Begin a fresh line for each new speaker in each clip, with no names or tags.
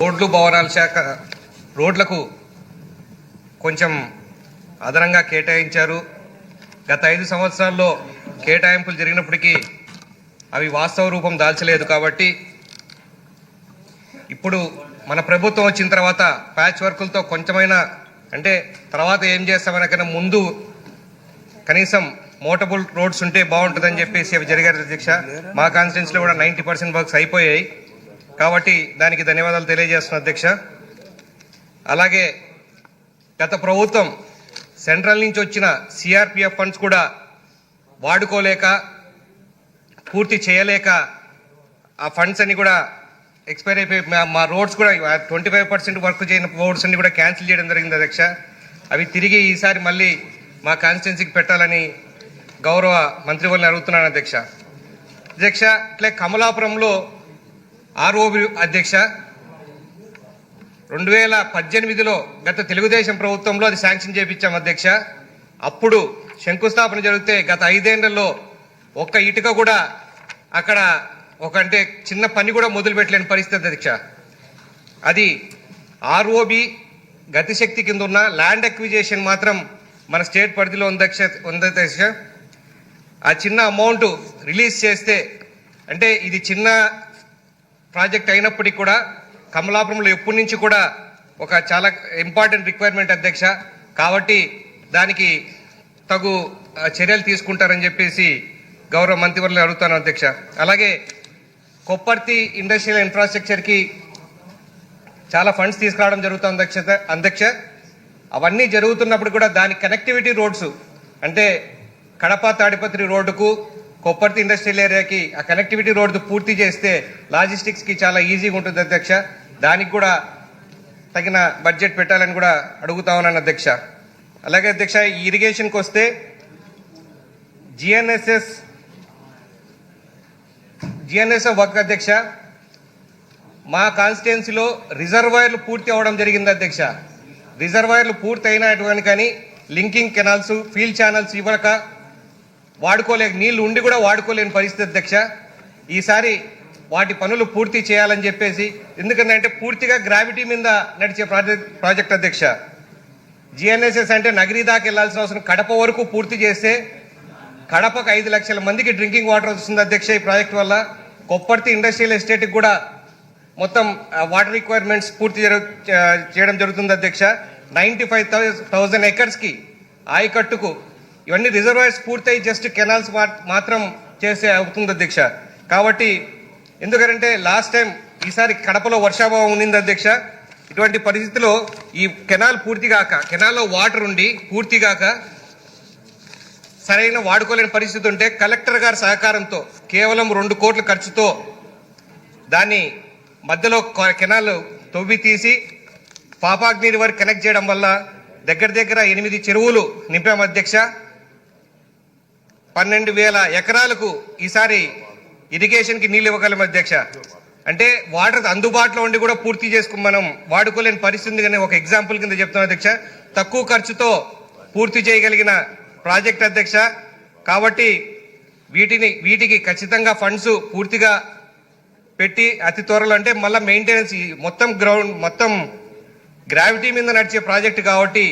రోడ్లు భవనాల శాఖ రోడ్లకు కొంచెం అదనంగా కేటాయించారు. గత ఐదు సంవత్సరాల్లో కేటాయింపులు జరిగినప్పటికీ అవి వాస్తవ రూపం దాల్చలేదు కాబట్టి ఇప్పుడు మన ప్రభుత్వం వచ్చిన తర్వాత ప్యాచ్ వర్కులతో కొంచెమైనా అంటే తర్వాత ఏం చేస్తామనే కన్నా ముందు కనీసం మోటబుల్ రోడ్స్ ఉంటే బాగుంటుందని చెప్పేసి అవి జరిగారు అధ్యక్ష. మా కాన్స్టిట్యున్సీలో కూడా నైంటీ పర్సెంట్ వర్క్స్ అయిపోయాయి. కాబట్టి దానికి ధన్యవాదాలు తెలియజేస్తున్నా అధ్యక్ష. అలాగే గత ప్రభుత్వం సెంట్రల్ నుంచి వచ్చిన సిఆర్పిఎఫ్ ఫండ్స్ కూడా వాడుకోలేక పూర్తి చేయలేక ఆ ఫండ్స్ అన్ని కూడా ఎక్స్పైర్ అయిపోయి మా- మా రోడ్స్ కూడా ట్వంటీ ఫైవ్ పర్సెంట్ వర్క్ చేయని రోడ్స్ అన్ని కూడా క్యాన్సిల్ చేయడం జరిగింది అధ్యక్ష. అవి తిరిగి ఈసారి మళ్ళీ మా కాన్స్టిట్యున్సీకి పెట్టాలని గౌరవ మంత్రి వాళ్ళని అడుగుతున్నాను అధ్యక్ష. అధ్యక్ష ఇట్లే కమలాపురంలో ఆర్ఓబి అధ్యక్ష రెండు వేల పద్దెనిమిదిలో గత తెలుగుదేశం ప్రభుత్వంలో అది శాంక్షన్ చేపించాం అధ్యక్ష. అప్పుడు శంకుస్థాపన జరిగితే గత ఐదేళ్ళలో ఒక్క ఇటుక కూడా అక్కడ ఒక అంటే చిన్న పని కూడా మొదలు పెట్టలేని పరిస్థితి అధ్యక్ష. అది ఆర్ఓబి గతిశక్తి కింద ఉన్న ల్యాండ్ ఎక్విజేషన్ మాత్రం మన స్టేట్ పరిధిలో ఉంది అధ్యక్ష ఉంది అధ్యక్ష. ఆ చిన్న అమౌంట్ రిలీజ్ చేస్తే అంటే ఇది చిన్న ప్రాజెక్ట్ అయినప్పటికీ కూడా కమలాపురంలో ఎప్పటి నుంచి కూడా ఒక చాలా ఇంపార్టెంట్ రిక్వైర్మెంట్ అధ్యక్ష. కాబట్టి దానికి తగు చర్యలు తీసుకుంటారని చెప్పేసి గౌరవ మంత్రివర్యులు అడుగుతాను అధ్యక్ష. అలాగే కొప్పర్తి ఇండస్ట్రియల్ ఇన్ఫ్రాస్ట్రక్చర్కి చాలా ఫండ్స్ తీసుకురావడం జరుగుతుంది అధ్యక్ష అధ్యక్ష. అవన్నీ జరుగుతున్నప్పుడు కూడా దాని కనెక్టివిటీ రోడ్స్ అంటే కడప తాడిపత్రి రోడ్డుకు కొప్పర్తి ఇండస్ట్రియల్ ఏరియాకి ఆ కనెక్టివిటీ రోడ్డు పూర్తి చేస్తే లాజిస్టిక్స్కి చాలా ఈజీగా ఉంటుంది అధ్యక్ష. దానికి కూడా తగిన బడ్జెట్ పెట్టాలని కూడా అడుగుతా ఉన్నాను అధ్యక్ష. అలాగే అధ్యక్ష ఈ ఇరిగేషన్కి వస్తే జిఎన్ఎస్ఎస్ జిఎన్ఎస్ఎఫ్ వర్క్ అధ్యక్ష. మా కాన్స్టిట్యున్సీలో రిజర్వాయర్లు పూర్తి అవ్వడం జరిగింది అధ్యక్ష. రిజర్వాయర్లు పూర్తి అయినటువంటి కానీ లింకింగ్ కెనాల్స్ ఫీల్డ్ ఛానల్స్ ఇవ్వక వాడుకోలేక నీళ్ళు ఉండి కూడా వాడుకోలేని పరిస్థితి అధ్యక్ష. ఈసారి వాటి పనులు పూర్తి చేయాలని చెప్పేసి ఎందుకంటే పూర్తిగా గ్రావిటీ మీద నడిచే ప్రాజెక్ట్ ప్రాజెక్ట్ అధ్యక్ష. జిఎన్ఎస్ఎస్ అంటే నగరీ దాకా వెళ్ళాల్సిన అవసరం. కడప వరకు పూర్తి చేస్తే కడపకు ఐదు లక్షల మందికి డ్రింకింగ్ వాటర్ వస్తుంది అధ్యక్ష ఈ ప్రాజెక్ట్ వల్ల. కొప్పర్తి ఇండస్ట్రియల్ ఎస్టేట్కి కూడా మొత్తం వాటర్ రిక్వైర్మెంట్స్ పూర్తి జరు- చేయడం జరుగుతుంది అధ్యక్ష. నైంటీ ఫైవ్ థౌజండ్ ఎకర్స్కి ఆయకట్టుకు ఇవన్నీ రిజర్వాయర్స్ పూర్తయి జస్ట్ కెనాల్స్ మాత్రం చేసే అవుతుంది అధ్యక్ష. కాబట్టి ఎందుకంటే లాస్ట్ టైం ఈసారి కడపలో వర్షాభావం ఉండింది అధ్యక్ష. ఇటువంటి పరిస్థితిలో ఈ కెనాల్ పూర్తి కాక కెనాల్లో వాటర్ ఉండి పూర్తి కాక సరైన వాడుకోలేని పరిస్థితి ఉంటే కలెక్టర్ గారి సహకారంతో కేవలం రెండు కోట్ల ఖర్చుతో దాన్ని మధ్యలో కెనాల్ తవ్వి తీసి పాపాగ్ని వరకు కనెక్ట్ చేయడం వల్ల దగ్గర దగ్గర ఎనిమిది చెరువులు నింపాము అధ్యక్ష. పన్నెండు వేల ఎకరాలకు ఈసారి ఇరిగేషన్కి నీళ్ళు ఇవ్వగలం అధ్యక్ష. అంటే వాటర్ అందుబాటులో ఉండి కూడా పూర్తి చేసుకుని మనం వాడుకోలేని పరిస్థితి కానీ ఒక ఎగ్జాంపుల్ కింద చెప్తున్నాం అధ్యక్ష. తక్కువ ఖర్చుతో పూర్తి చేయగలిగిన ప్రాజెక్ట్ అధ్యక్ష. కాబట్టి వీటిని వీటికి ఖచ్చితంగా ఫండ్స్ పూర్తిగా పెట్టి అతి త్వరలో అంటే మళ్ళీ మెయింటెనెన్స్ మొత్తం గ్రౌండ్ మొత్తం గ్రావిటీ మీద నడిచే ప్రాజెక్ట్ కాబట్టి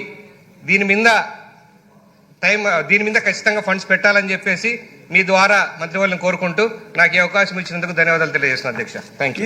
దీని మీద టైం దీని మీద ఖచ్చితంగా ఫండ్స్ పెట్టాలని చెప్పేసి మీ ద్వారా మంత్రివర్యులను కోరుకుంటూ నాకు ఈ అవకాశం ఇచ్చినందుకు ధన్యవాదాలు తెలియజేస్తున్నాను అధ్యక్ష. Thank you